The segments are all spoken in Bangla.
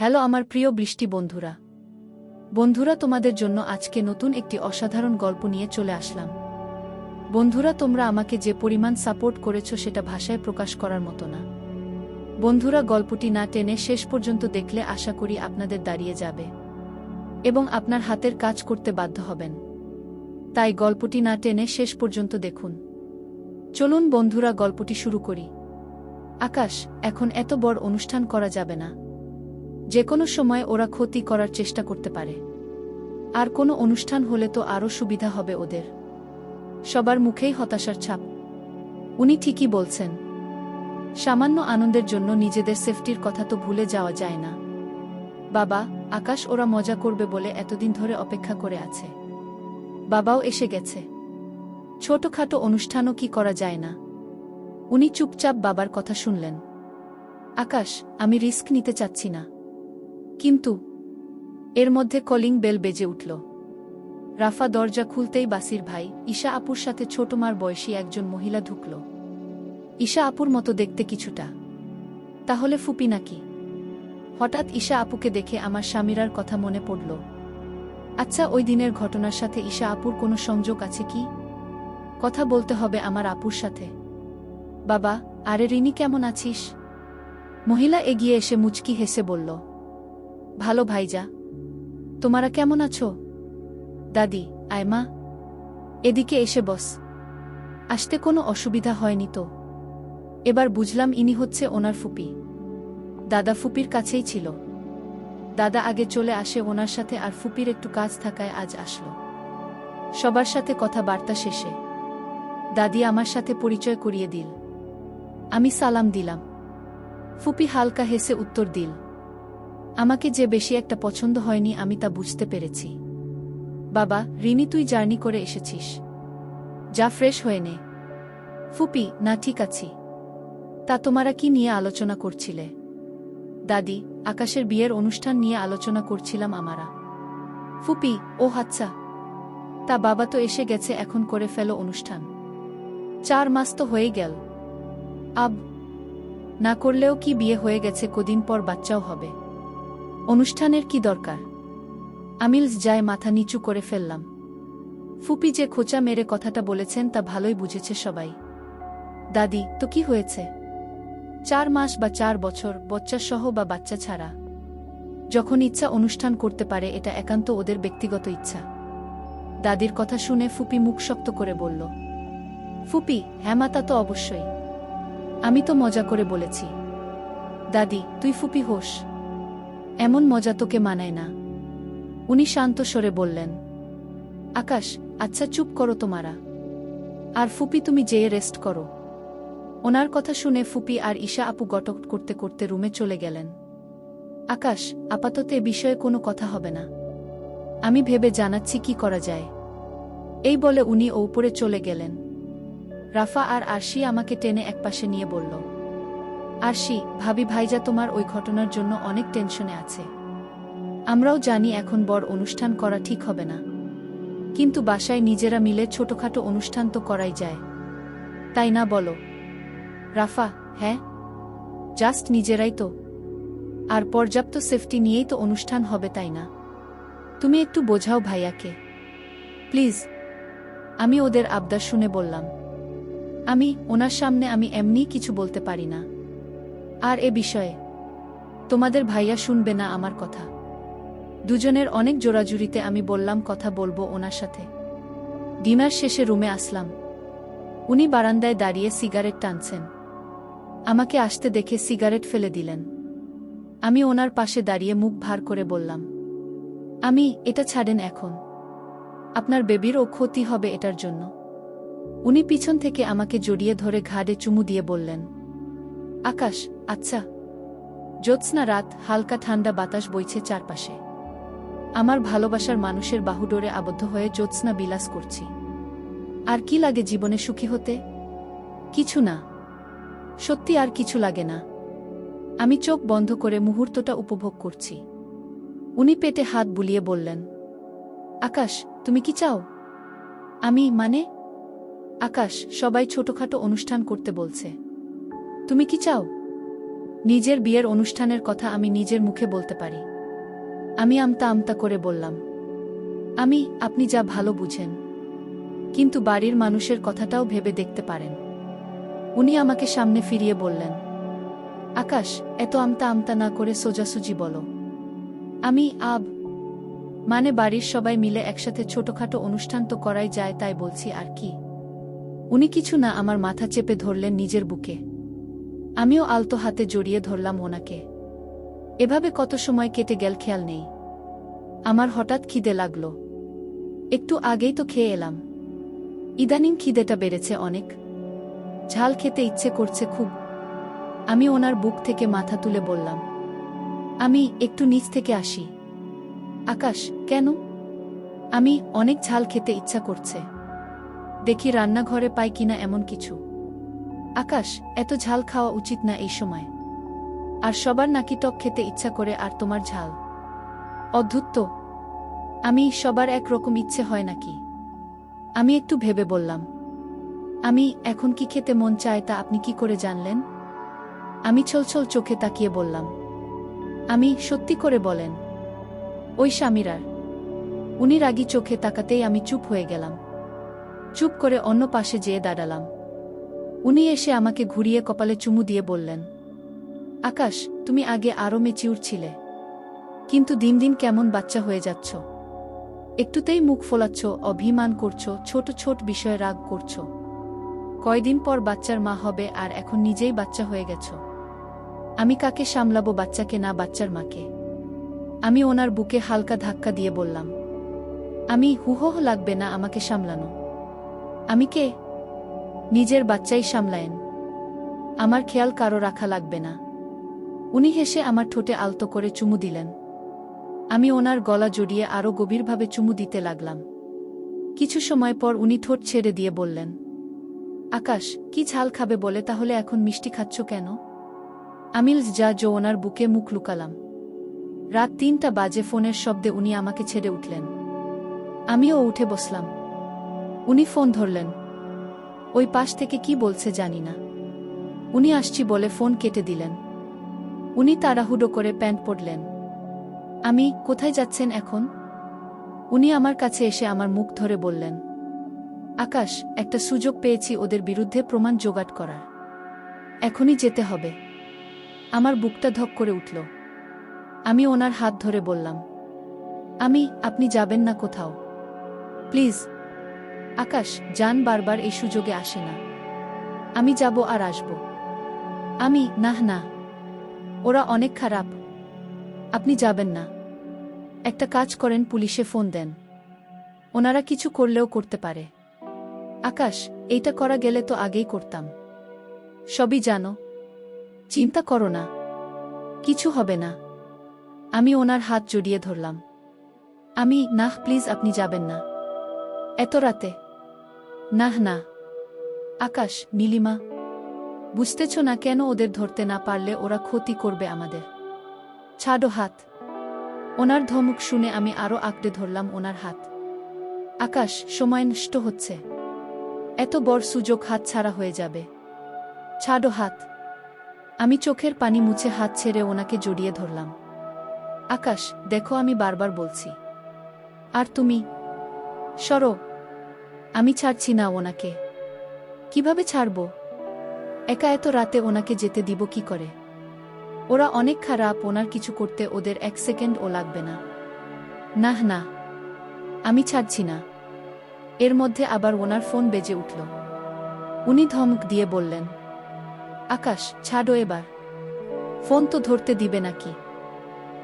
হ্যালো আমার প্রিয় বৃষ্টি বন্ধুরা। বন্ধুরা, তোমাদের জন্য আজকে নতুন একটি অসাধারণ গল্প নিয়ে চলে আসলাম। বন্ধুরা, তোমরা আমাকে যে পরিমাণ সাপোর্ট করেছ সেটা ভাষায় প্রকাশ করার মতো না। বন্ধুরা, গল্পটি না টেনে শেষ পর্যন্ত দেখলে আশা করি আপনাদের দাঁড়িয়ে যাবে এবং আপনার হাতের কাজ করতে বাধ্য হবেন। তাই গল্পটি না টেনে শেষ পর্যন্ত দেখুন। চলুন বন্ধুরা, গল্পটি শুরু করি। আকাশ, এখন এত বড় অনুষ্ঠান করা যাবে না। যে কোনো সময় ওরা ক্ষতি করার চেষ্টা করতে পারে। আর কোনো অনুষ্ঠান হলে তো আরও সুবিধা হবে ওদের। সবার মুখেই হতাশার ছাপ। উনি ঠিকই বলছেন। সামান্য আনন্দের জন্য নিজেদের সেফটির কথা তো ভুলে যাওয়া যায় না। বাবা, আকাশ ওরা মজা করবে বলে এতদিন ধরে অপেক্ষা করে আছে। বাবাও এসে গেছে। ছোটখাটো অনুষ্ঠানও কি করা যায় না। উনি চুপচাপ বাবার কথা শুনলেন। আকাশ, আমি রিস্ক নিতে চাচ্ছি না। কিন্তু এর মধ্যে কলিং বেল বেজে উঠল। রাফা দরজা খুলতেই বাসির ভাই, ঈশা আপুর সাথে ছোট মার বয়সী একজন মহিলা ঢুকল। ঈশা আপুর মতো দেখতে কিছুটা। তাহলে ফুপি নাকি? হঠাৎ ঈশা আপুকে দেখে আমার স্বামীরার কথা মনে পড়ল। আচ্ছা ওই দিনের ঘটনার সাথে ঈশা আপুর কোনো সংযোগ আছে কি? কথা বলতে হবে আমার আপুর সাথে। বাবা, আরে রিনি কেমন আছিস? মহিলা এগিয়ে এসে মুচকি হেসে বলল ভালো ভাইজা। তোমারা কেমন আছো? দাদি, আয়মা, এদিকে এসে বস। আসতে কোনো অসুবিধা হয়নি তো? এবার বুঝলাম ইনি হচ্ছে ওনার ফুপি। দাদা ফুপির কাছেই ছিল। দাদা আগে চলে আসে ওনার সাথে আর ফুপির একটু কাজ থাকায় আজ আসলো। সবার সাথে কথাবার্তা শেষে। দাদি আমার সাথে পরিচয় করিয়ে দিল। আমি সালাম দিলাম। ফুপি হালকা হেসে উত্তর দিল। আমাকে যে বেশি একটা পছন্দ হয়নি আমি তা বুঝতে পেরেছি। বাবা, রিনি, তুই জার্নি করে এসেছিস। যা ফ্রেশ হয়ে নে। ফুপি, না, ঠিক আছি। তা তোমারা কি নিয়ে আলোচনা করছিলে? দাদি, আকাশের বিয়ের অনুষ্ঠান নিয়ে আলোচনা করছিলাম আমারা। ফুপি, ও হাচ্ছা। তা বাবা তো এসে গেছে, এখন করে ফেলো অনুষ্ঠান। চার মাস তো হয়ে গেল। আব, না করলেও কি বিয়ে হয়ে গেছে, কদিন পর বাচ্চাও হবে। অনুষ্ঠানের কি দরকার? আমিলস যায় মাথা নিচু করে ফেললাম। ফুপি যে খোঁচা মেরে কথাটা বলেছেন তা ভালোই বুঝেছে সবাই। দাদি, তো কি হয়েছে? চার মাস বা চার বছর বচ্চা সহ বা বাচ্চা ছাড়া। যখন ইচ্ছা অনুষ্ঠান করতে পারে, এটা একান্ত ওদের ব্যক্তিগত ইচ্ছা। দাদির কথা শুনে ফুপি মুখ শক্ত করে বলল, ফুপি হ্যাঁ মাতা তো অবশ্যই। আমি তো মজা করে বলেছি। দাদি, তুই ফুপি হোস। এমন মজা তোকে মানায় না। উনি শান্ত স্বরে বললেন, আকাশ আচ্ছা চুপ করো তোমারা। আর ফুপি, তুমি যেয়ে রেস্ট করো। ওনার কথা শুনে ফুপি আর ঈশা আপু গটক করতে করতে রুমে চলে গেলেন। আকাশ, আপাতত এ বিষয়ে কোনো কথা হবে না। আমি ভেবে জানাচ্ছি কি করা যায়। এই বলে উনি ওপরে চলে গেলেন। রাফা আর আরশি আমাকে টেনে একপাশে নিয়ে বলল আরশি ভাবি ভাইজা তোমার ওই ঘটনার জন্য অনেক টেনশনে আছে। আমরাও জানি এখন বড় অনুষ্ঠান করা ঠিক হবে না। কিন্তু বাসায় নিজেরা মিলে ছোটখাটো অনুষ্ঠান তো করাই যায়। তাই না বলো? রাফা হ্যাঁ? জাস্ট নিজেরাই তো। আর পর্যাপ্ত সেফটি নিয়েই তো অনুষ্ঠান হবে তাই না? তুমি একটু বোঝাও ভাইয়াকে। প্লিজ। আমি ওদের আবদার শুনে বললাম। আমি, ওনার সামনে আমি এমনি কিছু বলতে পারি না। আর এ বিষয়ে। তোমাদের ভাইয়া শুনবে না আমার কথা। দুজনের অনেক জোরাজুরিতে আমি বললাম কথা বলব ওনার সাথে। ডিনার শেষে রুমে আসলাম। উনি বারান্দায় দাঁড়িয়ে সিগারেট টানছেন। আমাকে আসতে দেখে সিগারেট ফেলে দিলেন। আমি ওনার পাশে দাঁড়িয়ে মুখ ভার করে বললাম, আমি, এটা ছাড়েন এখন। আপনার বেবিরও ক্ষতি হবে এটার জন্য। উনি পিছন থেকে আমাকে জড়িয়ে ধরে ঘাড়ে চুমু দিয়ে বললেন আকাশ আচ্ছা। জ্যোৎস্না রাত, হালকা ঠান্ডা বাতাস বইছে চারপাশে। আমার ভালোবাসার মানুষের বাহুডোরে আবদ্ধ হয়ে জ্যোৎস্না বিলাস করছি। আর কি লাগে জীবনে সুখী হতে? কিছু না। সত্যি আর কিছু লাগে না। আমি চোখ বন্ধ করে মুহূর্তটা উপভোগ করছি। উনি পেটে হাত বুলিয়ে বললেন, আকাশ, তুমি কি চাও? আমি মানে? আকাশ সবাই ছোটখাটো অনুষ্ঠান করতে বলছে। তুমি কি চাও? নিজের বিয়ের অনুষ্ঠানের কথা আমি নিজের মুখে বলতে পারি। আমি আমতা আমতা করে বললাম, আমি, আপনি যা ভালো বুঝেন। কিন্তু বাড়ির মানুষের কথাটাও ভেবে দেখতে পারেন। উনি আমাকে সামনে ফিরিয়ে বললেন, আকাশ, এত আমতা আমতা না করে সোজাসুজি বলো। আমি, আব মানে বাড়ির সবাই মিলে একসাথে ছোটখাটো অনুষ্ঠান তো করাই যায় তাই বলছি আর কি। উনি কিছু না আমার মাথা চেপে ধরলেন নিজের বুকে। আমিও আলতো হাতে জড়িয়ে ধরলাম ওনাকে। এভাবে কত সময় কেটে গেল খেয়াল নেই। আমার হঠাৎ খিদে লাগল। একটু আগেই তো খেয়ে এলাম। ইদানিং খিদেটা বেড়েছে অনেক। ঝাল খেতে ইচ্ছে করছে খুব। আমি ওনার বুক থেকে মাথা তুলে বললাম, আমি একটু নিচ থেকে আসি। আকাশ, কেন? আমি অনেক ঝাল খেতে ইচ্ছা করছে। দেখি রান্নাঘরে পাই কিনা এমন কিছু। আকাশ, এত ঝাল খাওয়া উচিত না এই সময়। আর সবার নাকি টক খেতে ইচ্ছা করে আর তোমার ঝাল। অদ্ভুত। আমি সবার এক রকম ইচ্ছে হয় নাকি? আমি একটু ভেবে বললাম। আমি, এখন কি খেতে মন চায় তা আপনি কি করে জানলেন? আমি ছলছল চোখে তাকিয়ে বললাম। আমি, সত্যি করে বলেন। ওই স্বামীরার। উনি রাগী চোখে তাকাতেই আমি চুপ হয়ে গেলাম। চুপ করে অন্য পাশে যেয়ে দাঁড়ালাম। উনি এসে আমাকে ঘুরিয়ে কপালে চুমু দিয়ে বললেন, আকাশ, তুমি আগে আরও মেচিউর ছিলে। কিন্তু দিন দিন কেমন বাচ্চা হয়ে যাচ্ছ। একটুতেই মুখ ফোলাচ্ছ, অভিমান করছ, ছোট ছোট বিষয়ে রাগ করছ। কয়দিন পর বাচ্চার মা হবে আর এখন নিজেই বাচ্চা হয়ে গেছ। আমি কাকে সামলাবো বাচ্চাকে না বাচ্চার মাকে? আমি ওনার বুকে হালকা ধাক্কা দিয়ে বললাম, আমি হুহহ লাগবে না আমাকে সামলানো। আমি কে? নিজের বাচ্চাই সামলায়েন। আমার খেয়াল কারও রাখা লাগবে না। উনি হেসে আমার ঠোঁটে আলতো করে চুমু দিলেন। আমি ওনার গলা জড়িয়ে আরও গভীরভাবে চুমু দিতে লাগলাম। কিছু সময় পর উনি ঠোঁট ছেড়ে দিয়ে বললেন, আকাশ, কি ঝাল খাবে বলে তাহলে এখন মিষ্টি খাচ্ছ কেন? আমিলস যা জো ওনার বুকে মুখ লুকালাম। রাত তিনটা বাজে ফোনের শব্দে উনি আমাকে ছেড়ে উঠলেন। আমিও উঠে বসলাম। উনি ফোন ধরলেন ওই পাশ থেকে কি বলছে জানি না। উনি আসছি বলে ফোন কেটে দিলেন। উনি তাড়াহুড়ো করে প্যান্ট পরলেন। আমি, কোথায় যাচ্ছেন এখন? উনি আমার কাছে এসে আমার মুখ ধরে বললেন, আকাশ, একটা সুযোগ পেয়েছি ওদের বিরুদ্ধে প্রমাণ জোগাড় করার। এখনই যেতে হবে। আমার বুকটা ধক করে উঠল। আমি ওনার হাত ধরে বললাম, আমি, আপনি যাবেন না কোথাও। প্লিজ আকাশ যান বারবার এই সুযোগে আসে না। আমি যাব আর আসব। আমি নাহ না। ওরা অনেক খারাপ। আপনি যাবেন না। একটা কাজ করেন, পুলিশে ফোন দেন। ওনারা কিছু করলেও করতে পারে। আকাশ, এইটা করা গেলে তো আগেই করতাম। সবই জানো। চিন্তা করো না। কিছু হবে না। আমি ওনার হাত জড়িয়ে ধরলাম। আমি নাহ প্লিজ, আপনি যাবেন না। এত রাতে নাহ, না। আকাশ, নীলিমা, বুঝতেছ না কেন ওদের ধরতে না পারলে ওরা ক্ষতি করবে আমাদের। ছাড়ো হাত। ওনার ধমক শুনে আমি আরও আঁকড়ে ধরলাম ওনার হাত। আকাশ, সময় নষ্ট হচ্ছে। এত বড় সুযোগ হাত ছাড়া হয়ে যাবে। ছাড়ো হাত। আমি চোখের পানি মুছে হাত ছেড়ে ওনাকে জড়িয়ে ধরলাম। আকাশ, দেখো আমি বারবার বলছি। আর তুমি? সরো। আমি ছাড়ছি না ওনাকে। কীভাবে ছাড়ব? একা এত রাতে ওনাকে যেতে দিব কি করে? ওরা অনেক খারাপ, ওনার কিছু করতে ওদের এক সেকেন্ড ও লাগবে না। নাহ, না। আমি ছাড়ছি না। এর মধ্যে আবার ওনার ফোন বেজে উঠল। উনি ধমক দিয়ে বললেন, আকাশ, ছাড়ো এবার। ফোন তো ধরতে দিবে নাকি?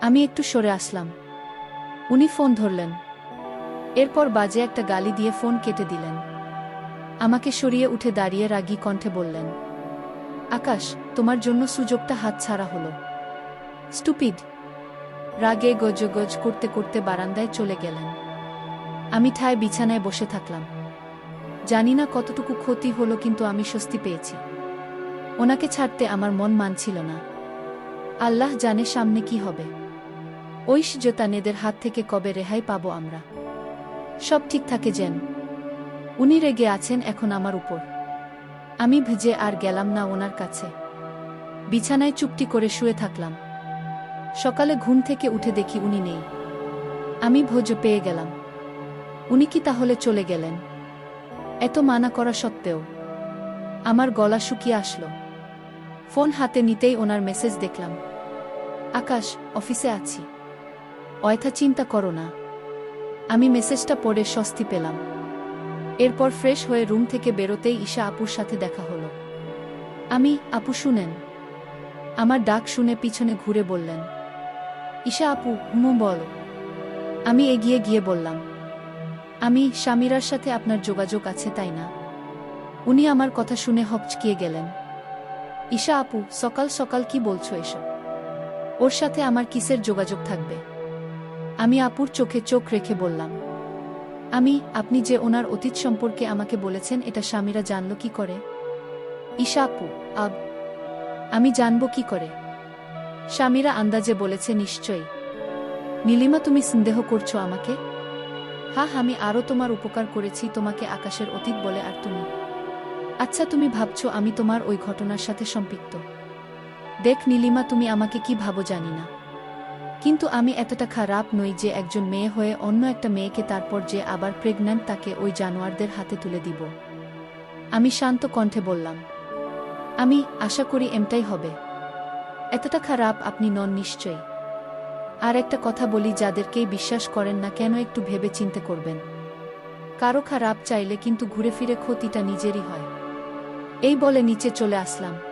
আমি একটু সরে আসলাম। উনি ফোন ধরলেন এরপর বাজে একটা গালি দিয়ে ফোন কেটে দিলেন। আমাকে সরিয়ে উঠে দাঁড়িয়ে রাগী কণ্ঠে বললেন, আকাশ, তোমার জন্য সুযোগটা হাত ছাড়া হলো। স্টুপিড। রাগে গজগজ করতে করতে বারান্দায় চলে গেলেন। আমি ঠায় বিছানায় বসে থাকলাম। জানি না কতটুকু ক্ষতি হলো, কিন্তু আমি স্বস্তি পেয়েছি। ওনাকে ছাড়তে আমার মন মানছিল না। আল্লাহ জানে সামনে কি হবে। ঐশ জোতানেদের হাত থেকে কবে রেহাই পাবো আমরা? সব ঠিক থাকে যেন উনি রেগে আছেন এখন আমার উপর। আমি ভেজে আর গেলাম না ওনার কাছে। বিছানায় চুপটি করে শুয়ে থাকলাম। সকালে ঘুম থেকে উঠে দেখি উনি নেই। আমি ভোজ পেয়ে গেলাম। উনি কি তাহলে চলে গেলেন? এত মানা করা সত্ত্বেও। আমার গলা শুকিয়ে আসলো। ফোন হাতে নিতেই ওনার মেসেজ দেখলাম। আকাশ, অফিসে আছি। অয়থা চিন্তা করো না। আমি মেসেজটা পড়ে স্বস্তি পেলাম। এরপর ফ্রেশ হয়ে রুম থেকে বেরোতেই ঈশা আপুর সাথে দেখা হলো। আমি, আপু, শুনেন। আমার ডাক শুনে পিছনে ঘুরে বললেন, ঈশা আপু হুমু বল। আমি এগিয়ে গিয়ে বললাম, আমি স্বামীরার সাথে আপনার যোগাযোগ আছে তাই না? উনি আমার কথা শুনে হকচকিয়ে গেলেন, ঈশা আপু, সকাল সকাল কি বলছো এসব? ওর সাথে আমার কিসের যোগাযোগ থাকবে? আমি আপুর চোখে চোখ রেখে বললাম, আমি, আপনি যে ওনার অতীত সম্পর্কে আমাকে বলেছেন, এটা স্বামীরা জানল কি করে? ঈশা আপু, আব, আমি জানব কি করে? স্বামীরা আন্দাজে বলেছে, নিশ্চয়ই। নীলিমা, তুমি সন্দেহ করছ আমাকে? হা, আমি আরও তোমার উপকার করেছি, তোমাকে আকাশের অতীত বলে, আর তুমি? আচ্ছা তুমি ভাবছ, আমি তোমার ওই ঘটনার সাথে সম্পৃক্ত। দেখ, নীলিমা, তুমি আমাকে কি ভাবো জানি না। কিন্তু আমি এতটা খারাপ নই যে একজন মেয়ে হয়ে অন্য একটা মেয়েকে তারপর যে আবার প্রেগন্যান্ট তাকে ওই জানোয়ারদের হাতে তুলে দিব। আমি শান্ত কণ্ঠে বললাম, আমি আশা করি এমটাই হবে। এতটা খারাপ আপনি নন নিশ্চয়ই। আর একটা কথা বলি, যাদেরকেই বিশ্বাস করেন না কেন একটু ভেবে চিন্তে করবেন। কারও খারাপ চাইলে কিন্তু ঘুরে ফিরে ক্ষতিটা নিজেরই হয়। এই বলে নিচে চলে আসলাম।